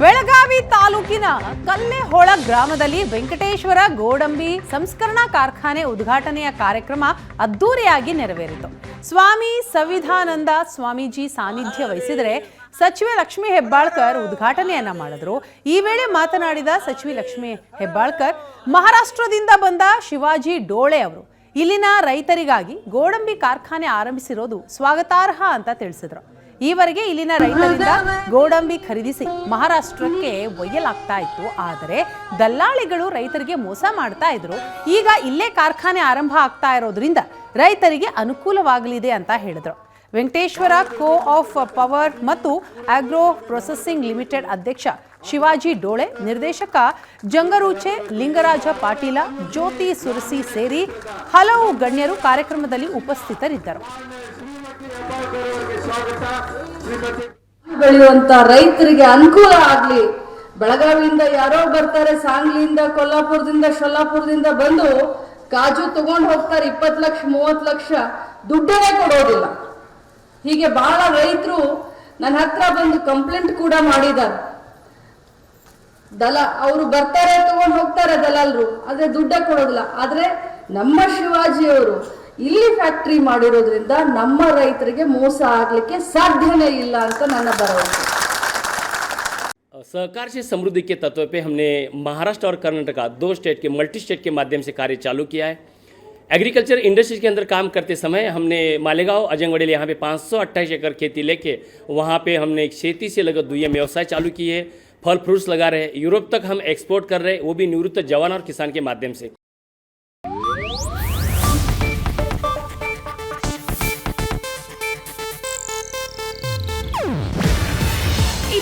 ಬೆಳಗಾವಿ ತಾಲೂಕಿನ ಕಲ್ಲೆಹೊಳ ಗ್ರಾಮದಲ್ಲಿ ವೆಂಕಟೇಶ್ವರ ಗೋಡಂಬಿ ಸಂಸ್ಕರಣಾ ಕಾರ್ಖಾನೆ ಉದ್ಘಾಟನೆಯ ಕಾರ್ಯಕ್ರಮ ಅದ್ದೂರಿಯಾಗಿ ನೆರವೇರಿತು. ಸ್ವಾಮಿ ಸಂವಿಧಾನಂದ ಸ್ವಾಮೀಜಿ ಸಾನ್ನಿಧ್ಯ ವಹಿಸಿದರೆ ಸಚಿವೆ ಲಕ್ಷ್ಮೀ ಹೆಬ್ಬಾಳ್ಕರ್ ಉದ್ಘಾಟನೆಯನ್ನ ಮಾಡಿದ್ರು. ಈ ವೇಳೆ ಮಾತನಾಡಿದ ಸಚಿವೆ ಲಕ್ಷ್ಮೀ ಹೆಬ್ಬಾಳ್ಕರ್, ಮಹಾರಾಷ್ಟ್ರದಿಂದ ಬಂದ ಶಿವಾಜಿ ಡೋಳೆ ಅವರು ಇಲ್ಲಿನ ರೈತರಿಗಾಗಿ ಗೋಡಂಬಿ ಕಾರ್ಖಾನೆ ಆರಂಭಿಸಿರೋದು ಸ್ವಾಗತಾರ್ಹ ಅಂತ ತಿಳಿಸಿದ್ರು. ಈವರೆಗೆ ಇಲ್ಲಿನ ರೈತರಿಂದ ಗೋಡಂಬಿ ಖರೀದಿಸಿ ಮಹಾರಾಷ್ಟ್ರಕ್ಕೆ ಒಯ್ಯಲಾಗ್ತಾ ಇತ್ತು. ಆದರೆ ದಲ್ಲಾಳಿಗಳು ರೈತರಿಗೆ ಮೋಸ ಮಾಡ್ತಾ ಇದ್ರು. ಈಗ ಇಲ್ಲೇ ಕಾರ್ಖಾನೆ ಆರಂಭ ಆಗ್ತಾ ಇರೋದ್ರಿಂದ ರೈತರಿಗೆ ಅನುಕೂಲವಾಗಲಿದೆ ಅಂತ ಹೇಳಿದ್ರು. ವೆಂಕಟೇಶ್ವರ ಕೋ ಆಫ್ ಪವರ್ ಮತ್ತು ಆಗ್ರೋ ಪ್ರೊಸೆಸಿಂಗ್ ಲಿಮಿಟೆಡ್ ಅಧ್ಯಕ್ಷ ಶಿವಾಜಿ ಡೋಳೆ, ನಿರ್ದೇಶಕ ಜಂಗರೂಚೆ, ಲಿಂಗರಾಜ ಪಾಟೀಲ, ಜ್ಯೋತಿ ಸುರಸಿ ಸೇರಿ ಹಲವು ಗಣ್ಯರು ಕಾರ್ಯಕ್ರಮದಲ್ಲಿ ಉಪಸ್ಥಿತರಿದ್ದರು. ಬೆಳೆಯುವಂತ ರೈತರಿಗೆ ಅನುಕೂಲ ಆಗ್ಲಿ. ಬೆಳಗಾವಿಯಿಂದ ಯಾರೋ ಬರ್ತಾರೆ, ಸಾಂಗ್ಲಿಯಿಂದ, ಕೊಲ್ಲಾಪುರದಿಂದ, ಶೊಲ್ಲಾಪುರದಿಂದ ಬಂದು ಕಾಜು ತಗೊಂಡು ಹೋಗ್ತಾರೆ. ಇಪ್ಪತ್ತು ಲಕ್ಷ, ಮೂವತ್ತು ಲಕ್ಷ ದುಡ್ಡೇ ಕೊಡೋದಿಲ್ಲ. ಹೀಗೆ ಬಹಳ ರೈತರು ನನ್ನ ಹತ್ರ ಬಂದು ಕಂಪ್ಲೇಂಟ್ ಕೂಡ ಮಾಡಿದ್ದಾರೆ. ದಲ, ಅವರು ಬರ್ತಾರೆ, ತಗೊಂಡು ಹೋಗ್ತಾರೆ ದಲಾಲ್ರು. ಆದ್ರೆ ದುಡ್ಡೇ ಕೊಡೋದಿಲ್ಲ. ಆದ್ರೆ ನಮ್ಮ ಶಿವಾಜಿಯವರು ಇಲ್ಲಿ ಫ್ಯಾಕ್ಟ್ರಿ ಮಾಡಿರೋದ್ರಿಂದ ನಮ್ಮ ರೈತರಿಗೆ ಮೋಸ ಆಗ್ಲಿಕ್ಕೆ ಸಾಧ್ಯನೇ ಇಲ್ಲ ಅಂತ ನನ್ನ ಭರವಸೆ सहकार से समृद्धि के तत्व पे हमने महाराष्ट्र और कर्नाटक दो स्टेट के मल्टी स्टेट के माध्यम से कार्य चालू किया है एग्रीकल्चर इंडस्ट्रीज के अंदर काम करते समय हमने मालेगांव अजंगवड़ेल यहाँ पे पाँच सौ अट्ठाईस एकड़ खेती लेके वहाँ पे हमने एक खेती से लगा दुयम व्यवसाय चालू किए फल फ्रूट्स लगा रहे यूरोप तक हम एक्सपोर्ट कर रहे वो भी निवृत्त जवान और किसान के माध्यम से